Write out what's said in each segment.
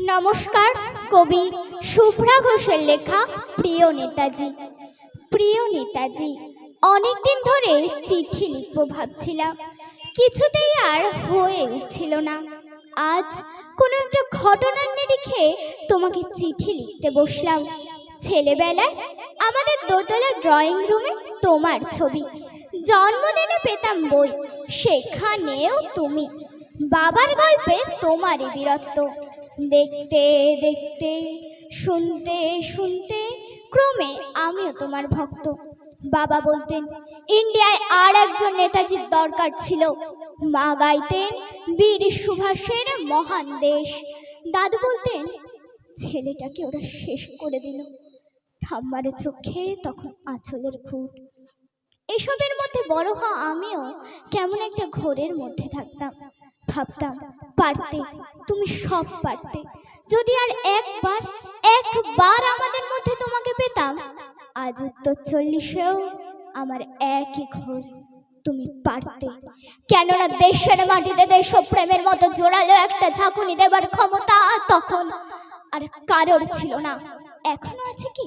নমস্কার, কবি শুভ্রা ঘোষের লেখা প্রিয় নেতাজি। প্রিয় নেতাজি, অনেকদিন ধরে চিঠি লিখব ভাবছিলাম। কিছুতেই আর হয়ে উঠছিল না। আজ কোনো একটা ঘটনার নিরিখে তোমাকে চিঠি লিখতে বসলাম। ছেলেবেলায় আমাদের দোতলা ড্রয়িং রুমে তোমার ছবি। জন্মদিনে পেতাম বই, সেখানেও তুমি। বাবার গল্পে তোমারই বীরত্ব। দেখতে দেখতে, শুনতে শুনতে ক্রমে আমিও তোমার ভক্ত। বাবা বলতেন, ইন্ডিয়ায় আর একজন নেতাজির দরকার ছিল। মা গাইতেন বীর সুভাষের মহান দেশ। দাদু বলতেন, ছেলেটাকে ওরা শেষ করে দিল। ঠাম্মার চোখে তখন আঁচলের খুঁট। এসবের মধ্যে বড় হওয়া আমিও কেমন একটা ঘোরের মধ্যে থাকতাম। ভাবতাম, পারতে তুমি সব পারতে। যদি আর একবার একবার আমাদের মধ্যে তোমাকে পেতাম, আজ উত্তর চল্লিশেও আমার একই ঘোর তুমি পারতে। কেননা দেশের মাটিতে দেশপ্রেমের মতো জোরালো একটা ঝাঁকুনি দেবার ক্ষমতা তখন আর কারোর ছিল না। এখনও আছে কি?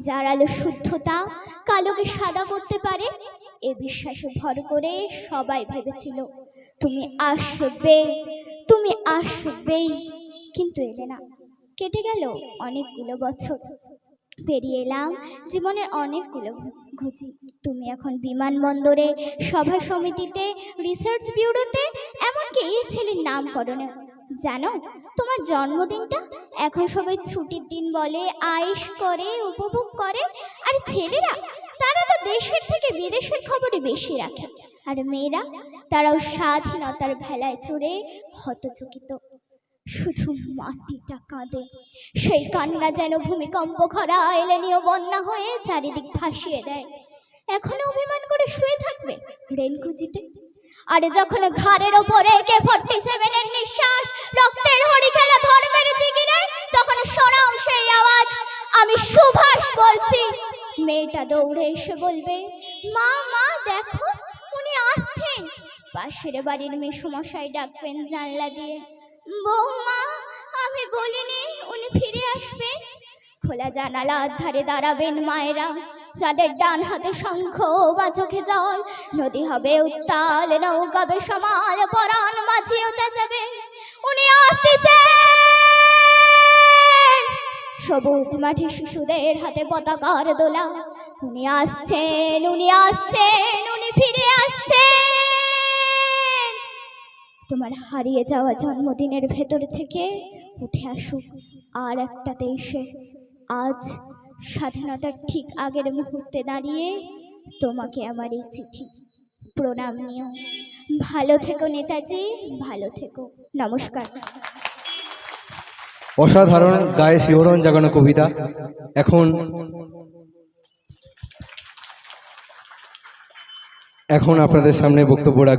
যার আলো শুদ্ধতা কালোকে সাদা করতে পারে, এ বিশ্বাসে ভর করে সবাই ভেবেছিল, তুমি আসবে, তুমি আসবেই। কিন্তু এলে না। কেটে গেল অনেকগুলো বছর। পেরিয়ে এলাম জীবনের অনেকগুলো ঘুচি। তুমি এখন বিমানবন্দরে, সভা সমিতিতে, রিসার্চ ব্যুরোতে, এমনকি ছেলের নামকরণে। জানো, তোমার জন্মদিনটা এখন সবাই ছুটির দিন বলে, আয়েশ করে, উপভোগ করে। আর ছেলেরা, তারা তো দেশের থেকে বিদেশের খবরে বেশি রাখে। আর মেয়েরা, তারাও স্বাধীনতার ভেলায় চড়ে হতচকিত। শুধু মাটিটা কাঁদে। সেই কান্না যেন ভূমিকম্প খরা এলেনীয় বন্যা হয়ে চারিদিক ভাসিয়ে দেয়। এখনও অভিমান করে শুয়ে থাকবে রেনকুজিতে আর যখন ঘাড়ের ওপরে কে ফর্টি সেভেনের নিঃশ্বাস বলছি, মেয়েটা দৌড়ে এসে বলবে, মা মা, দেখো, উনি আসছেন। পাশের বাড়ির মেসুমশাই ডাকবেন জানলা দিয়ে, বৌমা, আমি বলিনি উনি ফিরে আসবেন। খোলা জানালার ধারে দাঁড়াবেন মায়েরা, যাদের ডান হাতে শঙ্খ বা চোখে জল, নদী হবে উত্তাল নৌকাবে সমাল পরাণ মাঝিও চেঁচাবে, উনি আসতেছেন! সবুজ মাঠে শিশুদের হাতে পতাকার দোলা। উনি আসছেন উনি আসছেন, উনি ফিরে আসছেন। তোমার হারিয়ে যাওয়া জন্মদিনের ভেতর থেকে উঠে আসুক আর একটা দেশে আজ স্বাধীনতার ঠিক আগের মুহূর্তে দাঁড়িয়ে তোমাকে আমার এই চিঠি, প্রণাম নিও। ভালো থেকো নেতাজি, ভালো থেকো। নমস্কার। অসাধারণ গায়ে শিহরণ জাগানো কবিতা। এখন এখন আপনাদের সামনে বক্তব্য রাখ